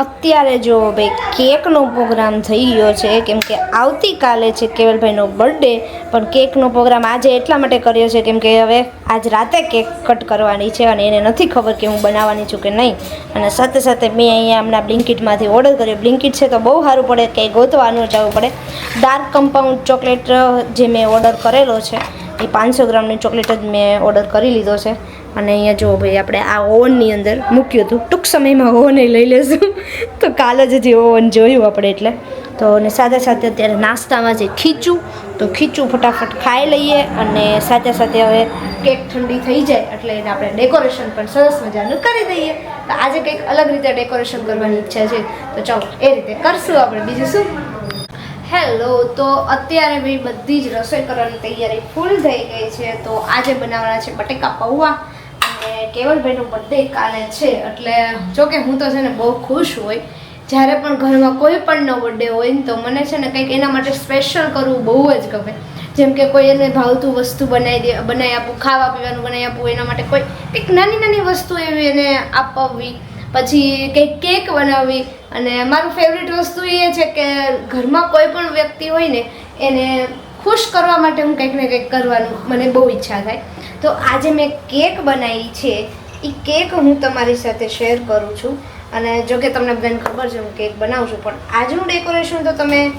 અત્યારે જો ભાઈ કેકનો પ્રોગ્રામ થઈ ગયો છે, કેમ કે આવતીકાલે છે કેવલભાઈનો બર્થડે પણ કેકનો પ્રોગ્રામ આજે એટલા માટે કર્યો છે, કેમ કે હવે આજ રાતે કેક કટ કરવાની છે અને એને નથી ખબર કે હું બનાવવાની છું કે નહીં. અને સાથે સાથે મેં અહીંયા હમણાં બ્લિંકિટમાંથી ઓર્ડર કર્યો. બ્લિંકિટ છે તો બહુ સારું પડે, કંઈ ગોતવાનું જવું પડે. ડાર્ક કમ્પાઉન્ડ ચોકલેટ જે મેં ઓર્ડર કરેલો છે એ પાંચસો ગ્રામની ચોકલેટ જ મેં ઓર્ડર કરી લીધો છે. અને અહીંયા જો ભાઈ આપણે આ ઓવનની અંદર મૂક્યું હતું. ટૂંક સમયમાં ઓવન લઈ લેશું. તો કાલે જ જે ઓવન જોયું આપણે એટલે. તો અને સાથે સાથે અત્યારે નાસ્તામાં જે ખીચું, તો ખીચું ફટાફટ ખાઈ લઈએ અને સાથે સાથે હવે કેક ઠંડી થઈ જાય એટલે એને આપણે ડેકોરેશન પણ સરસ મજાનું કરી દઈએ. તો આજે કંઈક અલગ રીતે ડેકોરેશન કરવાની ઈચ્છા છે. તો ચાલો એ રીતે કરશું આપણે. બીજું શું? હેલો, તો અત્યારે બી બધી જ રસોઈ કરવાની તૈયારી ફૂલ થઈ ગઈ છે. તો આજે બનાવવાના છે બટેકા પૌવા અને કેવલભાઈનો બર્થડે કાલે છે, એટલે જો કે હું તો છે ને બહુ ખુશ હોય. જ્યારે પણ ઘરમાં કોઈ પણનો બર્થડે હોય ને તો મને છે ને કંઈક એના માટે સ્પેશિયલ કરવું બહુ જ ગમે. જેમ કે કોઈ એને ભાવતું વસ્તુ બનાવી દે, બનાવી આપું, ખાવા પીવાનું બનાવી આપવું એના માટે કોઈ કંઈક નાની નાની વસ્તુ એવી એને આપવી. પછી કંઈક કેક બનાવવી અને મારું ફેવરિટ વસ્તુ એ છે કે ઘરમાં કોઈ પણ વ્યક્તિ હોય ને, એને ખુશ કરવા માટે હું કંઈક ને કંઈક કરવાનું મને બહુ ઈચ્છા થાય. તો આજે મેં કેક બનાવી છે. એ કેક હું તમારી સાથે શેર કરું છું. અને જો કે તમને બધાને ખબર છે હું કેક બનાવું છું, પણ આજનું ડેકોરેશન તો તમે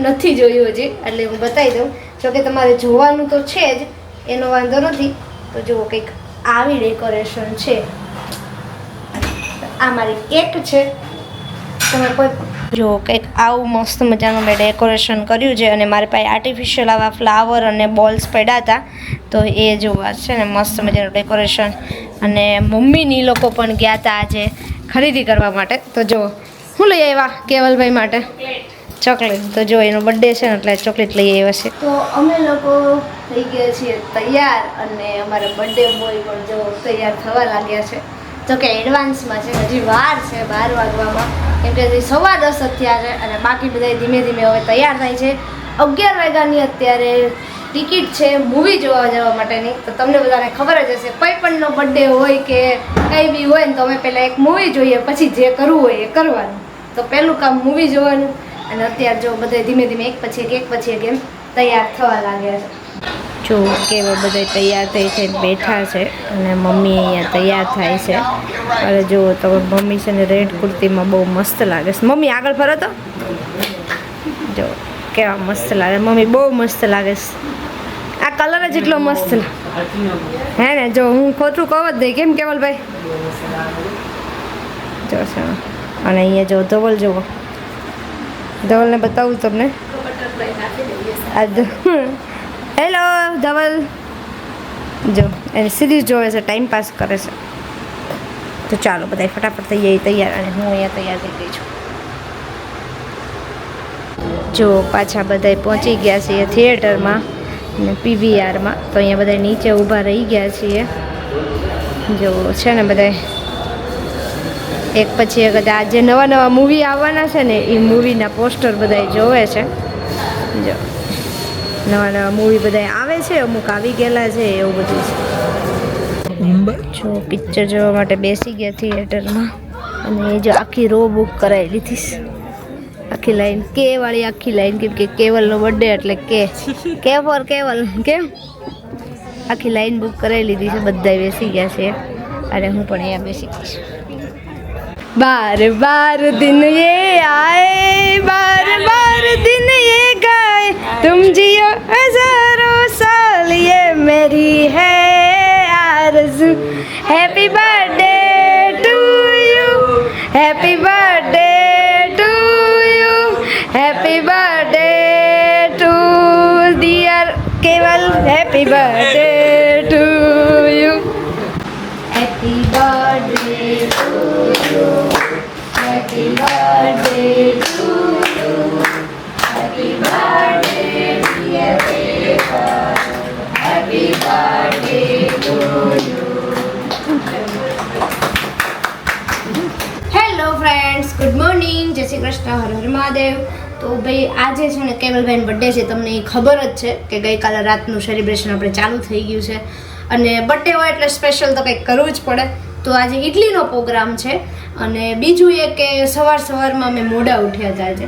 નથી જોયું હજી, એટલે હું બતાવી દઉં. જો કે તમારે જોવાનું તો છે જ, એનો વાંધો નથી. તો જુઓ કંઈક આવી ડેકોરેશન છે. આ મારી કેક છે. તમે કોઈ જો કંઈક આવું મસ્ત મજાનું મેં ડેકોરેશન કર્યું છે અને મારી પાસે આર્ટિફિશિયલ આવા ફ્લાવર અને બોલ્સ પડ્યા હતા, તો એ જોવા છે ને મસ્ત મજાનું ડેકોરેશન અને મમ્મીની લોકો પણ ગયા હતા આજે ખરીદી કરવા માટે. તો જો, હું લઈ આવ્યા કેવલભાઈ માટે? ચોકલેટ તો જો એનો બર્થડે છે ને એટલે ચોકલેટ લઈ આવ્યા છે. તો અમે લોકો થઈ ગયા છીએ તૈયાર અને અમારા બર્થડે બોય પણ જો તૈયાર થવા લાગ્યા છે. તો કે એડવાન્સમાં છે, હજી વાર છે બાર વાગવામાં. કેમ કે હજી સવા દસ અત્યારે અને બાકી બધા ધીમે ધીમે હવે તૈયાર થાય છે. અગિયાર વાગ્યાની અત્યારે ટિકિટ છે મૂવી જોવા જવા માટેની. તો તમને બધાને ખબર જ હશે, કોઈ પણનો બર્થડે હોય કે કંઈ બી હોય ને તો અમે પહેલાં એક મૂવી જોઈએ, પછી જે કરવું હોય એ કરવાનું. તો પહેલું કામ મૂવી જોવાનું. અને અત્યારે જો બધે ધીમે ધીમે એક પછી એક એક પછી એક એમ તૈયાર થવા લાગ્યા છે. જો કેવા બધા તૈયાર થઈ છે, બેઠા છે અને મમ્મી અહીંયા તૈયાર થાય છે. અરે જો, તો મમ્મી છે ને રેડ કુર્તીમાં બહુ મસ્ત લાગે છે. મમ્મી, આગળ ફરો તો. જો, કેવા મસ્ત લાગે. મમ્મી, બહુ મસ્ત લાગે છે. આ કલર જ એટલો મસ્ત હે ને, જો, હું ખોટું કહું જ નહીં. કેમ કેવલભાઈ? જો અને અહીંયા જો, ધવલ જુઓ. ધવલને બતાવું તમને. આ હેલો ધવલ જો એને સિરીઝ જોવે છે ટાઈમ પાસ કરે છે. તો ચાલો બધા ફટાફટ થઈ તૈયાર અને હું અહીંયા તૈયાર થઈ ગઈ છું. જો, પાછા બધા પહોંચી ગયા છીએ થિયેટરમાં અને પીવીઆરમાં તો અહીંયા બધા નીચે ઊભા રહી ગયા છીએ. જો, છે ને બધા એક પછી એક આ આજે નવા નવા મૂવી આવવાના છે ને, એ મૂવીના પોસ્ટર બધા જોવે છે. જો. નવા નવા મૂવી બધા આવે છે અમુક આવી ગયેલા છે એવું બધું છે. જો પિક્ચર જોવા માટે બેસી ગયા થિયેટરમાં અને એ જો આખી રો બુક કરાવી લીધી આખી લાઈન કે વાળી આખી લાઈન કેમ કે કેવલનો બર્થડે એટલે કે કે ફોર કેવલ કેમ? આખી લાઈન બુક કરાવી લીધી છે બધા બેસી ગયા છે. અને હું પણ અહીંયા બેસી ગઈ છું. બાર બાર દિન એ આય બાર બાર દિન तुम जियो हजारों साल ये मेरी है आरज़ू happy birthday to you happy birthday to you happy birthday to dear Keval happy birthday Krishna, હર હર મહાદેવ. તો ભાઈ, આજે છે ને કેવલભાઈનો બર્થડે છે, તમને એ ખબર જ છે કે ગઈકાલે રાતનું સેલિબ્રેશન આપણે ચાલુ થઈ ગયું છે. અને બર્થડે હોય એટલે સ્પેશિયલ તો કંઈક કરવું જ પડે. તો આજે ઇડલીનો પ્રોગ્રામ છે. અને બીજું એ કે સવાર સવારમાં અમે મોડા ઉઠ્યા હતા આજે.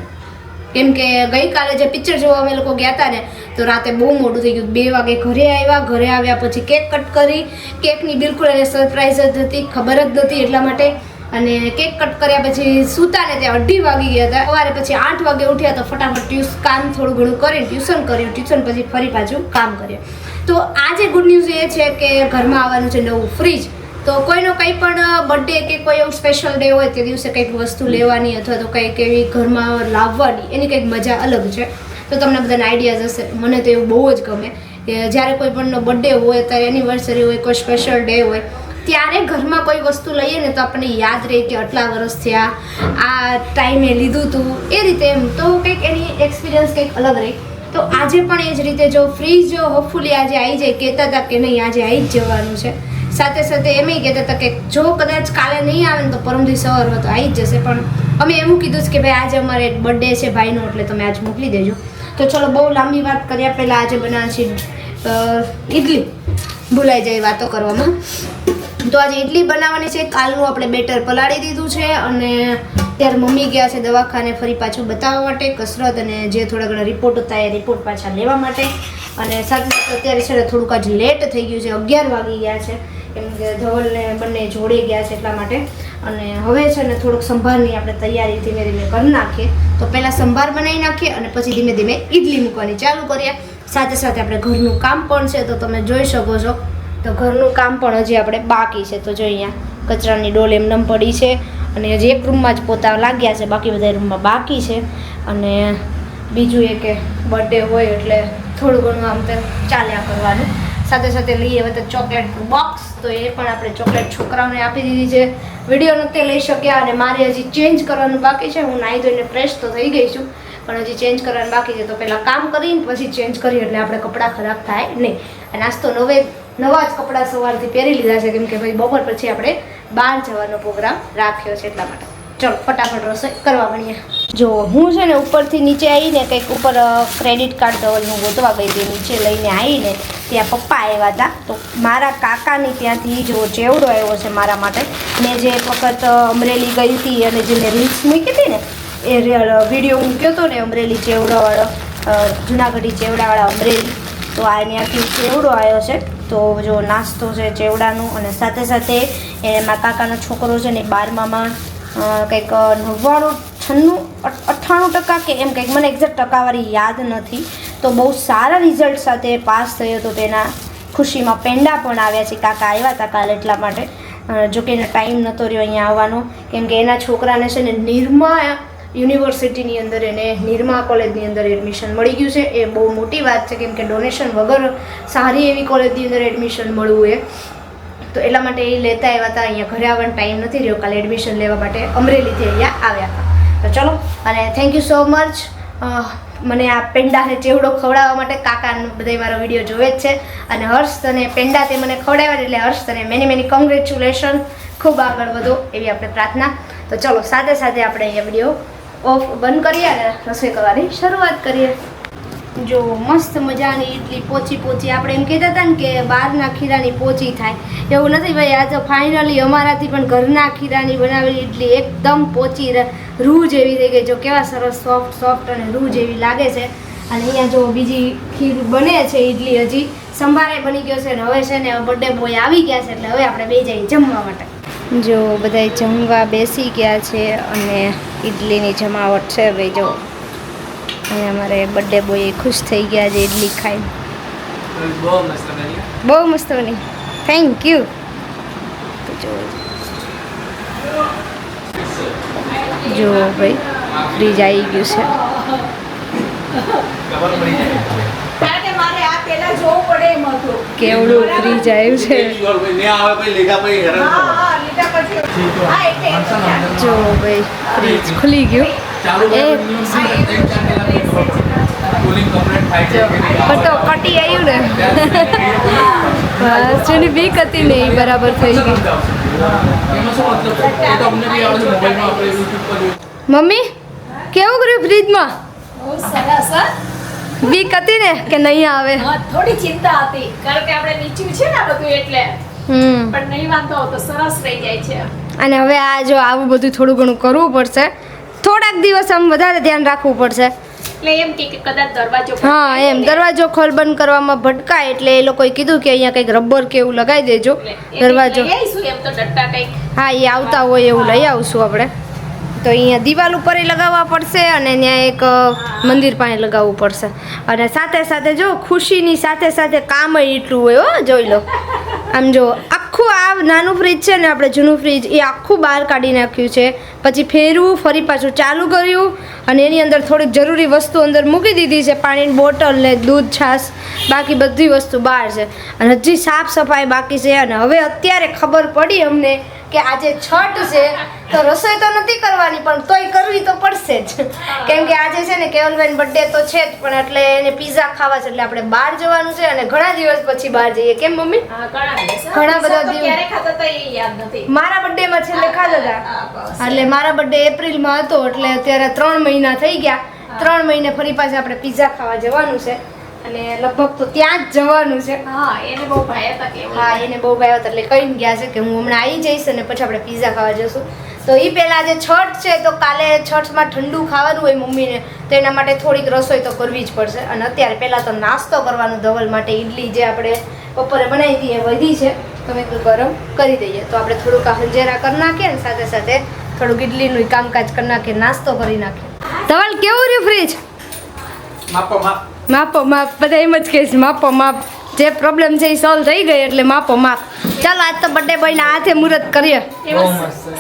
કેમ કે ગઈકાલે જે પિક્ચર જોવા અમે લોકો ગયા હતા ને, તો રાતે બહુ મોડું થઈ ગયું. બે વાગે ઘરે આવ્યા ઘરે આવ્યા પછી કેક કટ કરી. કેકની બિલકુલ એને સરપ્રાઈઝ જ હતી, ખબર જ નથી એટલા માટે. અને કેક કટ કર્યા પછી સૂતા ને ત્યાં અઢી વાગી ગયા હતા. સવારે પછી આઠ વાગે ઉઠ્યા તો ફટાફટ ટ્યુસ કામ થોડું ઘણું કરીને ટ્યુશન કર્યું. ટ્યુશન પછી ફરી પાછું કામ કર્યું. તો આજે ગુડ ન્યૂઝ એ છે કે ઘરમાં આવવાનું છે નવું ફ્રીજ તો કોઈનો કંઈ પણ બર્થડે કે કોઈ એવું સ્પેશિયલ ડે હોય તે દિવસે કંઈક વસ્તુ લેવાની અથવા તો કંઈક એવી ઘરમાં લાવવાની એની કંઈક મજા અલગ છે. તો તમને બધાને આઈડિયાઝ હશે. મને તો એવું બહુ જ ગમે કે જ્યારે કોઈ પણનો બર્થડે હોય ત્યારે એનિવર્સરી હોય કોઈ સ્પેશિયલ ડે હોય ત્યારે ઘરમાં કોઈ વસ્તુ લઈએ ને તો આપણને યાદ રહે કે આટલા વર્ષ થયા, આ ટાઈમે લીધું હતું એ રીતે એમ. તો કંઈક એની એક્સપિરિયન્સ કંઈક અલગ રહે. તો આજે પણ એ જ રીતે જો ફ્રીજ હોપફુલી આજે આવી જાય, કહેતા હતા કે નહીં, આજે આવી જ જવાનું છે. સાથે સાથે એમ કહેતા હતા કે જો કદાચ કાલે નહીં આવે ને તો પરમદી સવારમાં તો આવી જ જશે. પણ અમે એવું કીધું છે કે ભાઈ આજે અમારે બર્થડે છે ભાઈનો, એટલે તમે આજ મોકલી દેજો. તો ચલો, બહુ લાંબી વાત કર્યા પહેલાં આજે બનાવે છે ઇડલી ભૂલાઈ જાય વાતો કરવામાં. તો આજે ઇડલી બનાવવાની છે. કાલનું આપણે બેટર પલાળી દીધું છે અને ત્યારે મમ્મી ગયા છે દવાખાને ફરી પાછું બતાવવા માટે, કસરત અને જે થોડા ઘણા રિપોર્ટ હતા એ રિપોર્ટ પાછા લેવા માટે. અને સાથે સાથે અત્યારે છે થોડુંક આજ લેટ થઈ ગયું છે, અગિયાર વાગી ગયા છે. કેમ કે ધવલને બંને જોડે ગયા છે એટલા માટે. અને હવે છે ને થોડુંક સંભારની આપણે તૈયારી ધીમે ધીમે કરી નાખીએ. તો પહેલાં સંભાર બનાવી નાખીએ અને પછી ધીમે ધીમે ઇડલી મૂકવાની. ચાલુ કરીએ. સાથે સાથે આપણે ઘરનું કામ પણ છે, તો તમે જોઈ શકો છો. તો ઘરનું કામ પણ હજી આપણે બાકી છે. તો જો અહીંયા કચરાની ડોલ એમનેમ પડી છે અને હજી એક રૂમમાં જ પોતા લાગ્યા છે. બાકી બધા રૂમમાં બાકી છે. અને બીજું એ કે બર્થડે હોય એટલે થોડું ઘણું આમ તો ચાલ્યા કરવાનું. સાથે સાથે લઈએ હવે તો ચોકલેટ બોક્સ તો એ પણ આપણે ચોકલેટ છોકરાઓને આપી દીધી છે. વીડિયો નથી લઈ શક્યા અને મારે હજી ચેન્જ કરવાનું બાકી છે. હું નાહી ધોઈને ફ્રેશ તો થઈ ગઈ છું. પણ હજી ચેન્જ કરવાનું બાકી છે. તો પહેલાં કામ કરીને પછી ચેન્જ કરીએ એટલે આપણે કપડાં ખરાબ થાય નહીં. નાસ્તો નવે નવા જ કપડાં સવારથી પહેરી લીધા છે, કેમ કે ભાઈ બપોર પછી આપણે બહાર જવાનો પ્રોગ્રામ રાખ્યો છે એટલા માટે. ચલો, ફટાફટ રસોઈ કરવા મળીએ જો, હું છે ને ઉપરથી નીચે આવીને કંઈક ઉપર ક્રેડિટ કાર્ડ હું ગોતવા ગઈ હતી, નીચે લઈને આવીને ત્યાં પપ્પા આવ્યા હતા. તો મારા કાકાની ત્યાંથી જો ચેવડો આવ્યો છે મારા માટે, મેં જે એક વખત અમરેલી ગઈ હતી અને જે મેં રીલ્સ મૂકી હતી ને, એ વીડિયો મૂક્યો હતો ને, અમરેલી ચેવડાવાળો જુનાગઢી ચેવડાવાળા અમરેલી, તો આ ત્યાંથી ચેવડો આવ્યો છે. તો જો નાસ્તો છે, ચેવડાનું અને સાથે સાથે એમાં કાકાનો છોકરો છે ને બારમામાં કંઈક નવ્વાણું, છન્નું અઠ્ઠાણું ટકા કે એમ કંઈક મને એક્ઝેક્ટ ટકાવારી યાદ નથી. તો બહુ સારા રિઝલ્ટ સાથે પાસ થયો તો તેના ખુશીમાં પેંડા પણ આવ્યા છે. કાકા આવ્યા હતા કાલે એટલા માટે. જો કે એને ટાઈમ નહોતો રહ્યો અહીંયા આવવાનો. કેમ કે એના છોકરાને છે ને નિરમા યુનિવર્સિટીની અંદર એને નિરમા કોલેજની અંદર એડમિશન મળી ગયું છે. એ બહુ મોટી વાત છે કેમ કે ડોનેશન વગર સારી એવી કોલેજની અંદર એડમિશન મળવું એ. તો એટલા માટે એ લેતા આવ્યા હતા. અહીંયા ઘરે આવવાનો ટાઈમ નથી રહ્યો. કાલે એડમિશન લેવા માટે અમરેલીથી અહીંયા આવ્યા હતા. તો ચલો, અને થેન્ક યુ સો મચ મને આ પેંડાને ચેવડો ખવડાવવા માટે કાકા બધા મારો વીડિયો જોવે જ છે. અને હર્ષ તને પેંડા તે મને ખવડાવ્યા એટલે હર્ષ તને મેની મેની કોંગ્રેચ્યુલેશન ખૂબ આગળ વધો એવી આપણે પ્રાર્થના. તો ચલો, સાથે સાથે આપણે અહીંયા વીડિયો ઓફ બંધ કરીએ અને રસોઈ કરવાની શરૂઆત કરીએ. જો મસ્ત મજાની ઇડલી પોચી પોચી આપણે એમ કહેતા હતા ને કે બહારના ખીરાની પોચી થાય. એવું નથી ભાઈ આજે ફાઇનલી અમારાથી પણ ઘરના ખીરાની બનાવેલી ઇડલી એકદમ પોચી ર- જેવી થઈ ગઈ. જો કેવા સરસ સોફ્ટ સોફ્ટ અને રૂ જેવી લાગે છે. અને અહીંયા જો બીજી ખીર બને છે ઇડલી હજી, સંભારે બની ગયો છે અને હવે છે ને બર્થડે બોય આવી ગયા છે, એટલે હવે આપણે બે જઈએ જમવા માટે. જો બધા જમવા બેસી ગયા છે અને ઇડલીની જમાવટ છે ભાઈ જો. અને અમારે બર્થડે બોય ખુશ થઈ ગયા છે ઇડલી ખાઈ. બહુ મસ્ત બની. બહુ મસ્ત બની. થેન્ક યુ જો. જો ભાઈ ફ્રીજ આવી ગયું છે. ખબર પડી જાય. કારણ કે મારે આ પહેલા જોવું પડે એમ હતું. કેવડું ફ્રીજ આવ્યું છે. જ ભાઈ ફ્રીજ ખુલી ગયું. ચાલુ એ પણ તો કટી આવ્યું ને. બસ જેની બીક હતી ને એ બરાબર થઈ ગઈ. મમ્મી કેવું કર્યું ફ્રીજમાં સરસ બીક હતી ને કે નહીં આવે? થોડી ચિંતા હતી. કારણ કે આપણે નીચું છે ને બધું એટલે. પણ નહીં વાંધો આવતો સરસ રહી જાય છે. અને હવે આ જો આવું બધું થોડું ઘણું કરવું પડશે. થોડાક દિવસ આમ વધારે ધ્યાન રાખવું પડશે. એટલે એમ કે કદાચ દરવાજો હા એમ. દરવાજો ખોલ બંધ કરવામાં ભટકાય એટલે એ લોકોએ કીધું કે અહીંયા કંઈક રબર કે એવું લગાવી દેજો. દરવાજો. એમ તો હા એ આવતા હોય એવું લઈ આવશું આપણે. તો અહીંયા દિવાલ ઉપર લગાવવા પડશે અને ત્યાં એક મંદિર પાસે લગાવવું પડશે. અને સાથે સાથે જો ખુશીની સાથે સાથે કામ એટલું હોય, હો, જોઈ લો. આમ જો, આખું આ નાનું ફ્રીજ છે ને, આપણે જૂનું ફ્રીજ એ આખું બહાર કાઢી નાખ્યું છે. પછી ફેરવું ફરી પાછું ચાલુ કર્યું અને એની અંદર થોડીક જરૂરી વસ્તુ અંદર મૂકી દીધી છે પાણીની બોટલ ને દૂધ છાશ બાકી બધી વસ્તુ બહાર છે. અને હજી સાફ સફાઈ બાકી છે અને હવે અત્યારે ખબર પડી અમને કે આજે છઠ છે તો રસોઈ તો નથી કરવાની પણ તોય કરવી તો પડશે જ. કેમ કે આજે છે ને કેવલબેન બર્થડે તો છે જ પણ એટલે એને પીઝા ખાવા છે એટલે આપણે બહાર જવાનું છે અને ઘણા દિવસ પછી બહાર જઈએ. કેમ મમ્મી? ઘણા બધા દિવસ. મારા બર્થડે માં છેલ્લે ખાધા હતા. એટલે મારા બર્થડે એપ્રિલમાં હતો એટલે અત્યારે ત્રણ મહિના થઈ ગયા. ત્રણ મહિને ફરી પાછા આપણે પીઝા ખાવા જવાનું છે. અને લગભગ તો ત્યાં જ જવાનું છે. હા એને બહુ ભાઈ હતા કે હા એને બહુ ભાઈ હતા એટલે કહીને ગયા છે કે હું હમણાં આવી જઈશ અને પછી આપણે પીઝા ખાવા જઈશું. તો એ પહેલાં જે છઠ છે તો કાલે છઠમાં ઠંડુ ખાવાનું હોય મમ્મીને તો એના માટે થોડીક રસોઈ તો કરવી જ પડશે. અને અત્યારે પહેલાં તો નાસ્તો કરવાનો ધવલ માટે ઈડલી જે આપણે બપોરે બનાવી દઈએ વધી છે. તો મેં ગરમ કરી દઈએ. તો આપણે થોડુંક આ હંજેરા કરી નાખીએ ને સાથે સાથે થોડુંક ઈડલીનું કામકાજ કરી નાખીએ નાસ્તો કરી નાખીએ ધવલ કેવું રહ્યું ફ્રીજ માપો માપ. માપો માપ. બધા એમ જ કહે છે માપો માપ. જે પ્રોબ્લેમ છે એ સોલ્વ થઈ ગઈ એટલે માપો માપ. ચાલો આજ તો બર્થડે બોયના હાથે મુહૂર્ત કરીએ.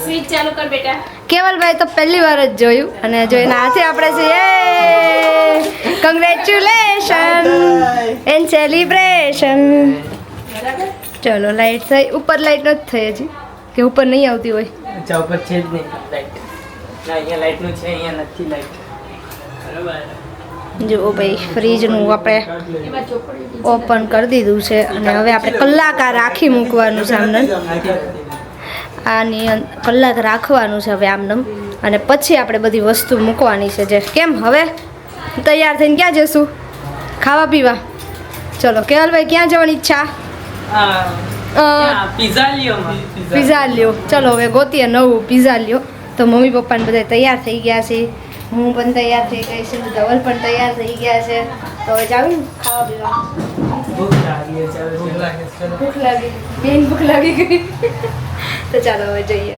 સ્વીચ ચાલુ કર બેટા. કેવલભાઈ તો પહેલી વાર જ જોયું અને જો એના હાથે આપણે છે કોંગ્રેચ્યુલેશન એન્ડ સેલિબ્રેશન બરાબર? ચલો લાઈટ થઈ ઉપર લાઈટ નથી થઈ હજી કે ઉપર નહીં આવતી હોય. ઊંચા ઉપર છે જ નહીં લાઈટ ના અહીંયા લાઈટનું છે અહીંયા નથી લાઈટ બરાબર. જુઓ ભાઈ ફ્રીજનું આપણે ઓપન કરી દીધું છે અને હવે આપણે કલાક આ રાખી મૂકવાનું છે આમને આની કલાક રાખવાનું છે હવે આમનમ અને પછી આપણે બધી વસ્તુ મૂકવાની છે જે. કેમ હવે? તૈયાર થઈને ક્યાં જશું? ખાવા પીવા. ચલો કેવલભાઈ ક્યાં જવાની ઈચ્છા? પિઝા પીઝા લ્યો ચલો હવે ગોતીએ નવું પીઝા લ્યો તો મમ્મી પપ્પાને બધા તૈયાર થઈ ગયા છે. હું પણ તૈયાર થઈ ગઈ છું. ધવલ પણ તૈયાર થઈ ગયા છે. તો હવે જાવ ખાવા પીવા. ભૂખ લાગી. બેન ભૂખ લાગી ગઈ. તો ચાલો હવે જઈએ.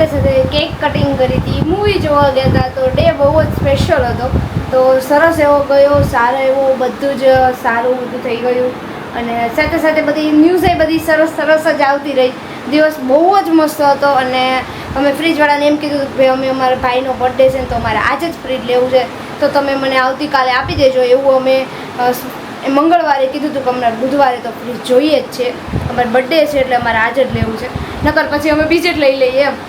સાથે સાથે કેક કટિંગ કરી હતી. મૂવી જોવા ગયા હતા તો ડે બહુ જ સ્પેશિયલ હતો. તો સરસ એવો ગયો, સારો એવો બધું જ સારું બધું થઈ ગયું. અને સાથે સાથે બધી ન્યૂઝે બધી સરસ સરસ જ આવતી રહી. દિવસ બહુ જ મસ્ત હતો અને અમે ફ્રીજવાળાને એમ કીધું કે ભાઈ, અમે અમારા ભાઈનો બર્થડે છે તો અમારે આજે જ ફ્રીજ લેવું છે. તો તમે મને આવતીકાલે આપી દેજો એવું અમે મંગળવારે કીધું હતું કે અમને બુધવારે તો ફ્રીજ જોઈએ જ છે. અમારે બર્થડે છે એટલે અમારે આજે જ લેવું છે. નકર પછી અમે બીજે જ લઈ લઈએ એમ.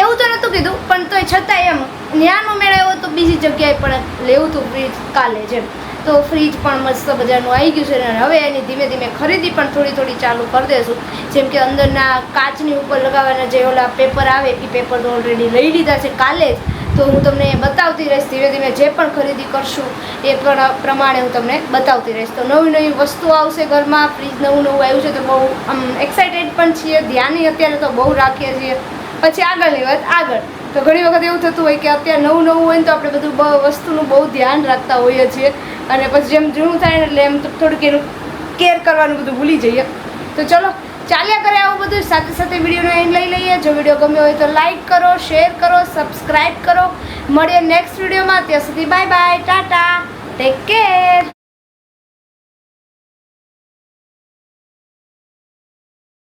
એવું તો નહોતું કીધું, પણ તોય છતાંય એમ ન્યાનો મેળ આવ્યો તો બીજી જગ્યાએ પણ લેવું હતું ફ્રીજ કાલે જ એમ તો ફ્રીજ પણ મસ્ત બજારનું આવી ગયું છે અને હવે એની ધીમે ધીમે ખરીદી પણ થોડી થોડી ચાલુ કરી દેશું. જેમ કે અંદરના કાચની ઉપર લગાવવાના જે ઓલા પેપર આવે, એ પેપર તો ઓલરેડી લઈ લીધા છે કાલે જ. તો હું તમને બતાવતી રહીશ, ધીમે ધીમે જે પણ ખરીદી કરશું, એ પણ પ્રમાણે હું તમને બતાવતી રહીશ. તો નવી નવી વસ્તુઓ આવશે ઘરમાં ફ્રીજ નવું નવું આવ્યું છે તો બહુ આમ એક્સાઇટેડ પણ છીએ, ધ્યાન અત્યારે તો બહુ રાખીએ છીએ. પછી આગળની વાત, આગળ. તો ઘણી વખત એવું થતું હોય કે અત્યારે નવું નવું હોય ને તો આપણે બધું વસ્તુનું બહુ ધ્યાન રાખતા હોઈએ છીએ. અને પછી જેમ જૂનું થાય ને એટલે એમ થોડુંક એનું કેર કરવાનું બધું ભૂલી જઈએ. તો ચલો, ચાલ્યા કરે આવું બધું. સાથે સાથે વિડીયોનો એન્ડ લઈ લઈએ. જો વીડિયો ગમ્યો હોય તો લાઈક કરો શેર કરો સબસ્ક્રાઈબ કરો. મળીએ નેક્સ્ટ વિડીયોમાં. ત્યાં સુધી bye bye Tata. Take care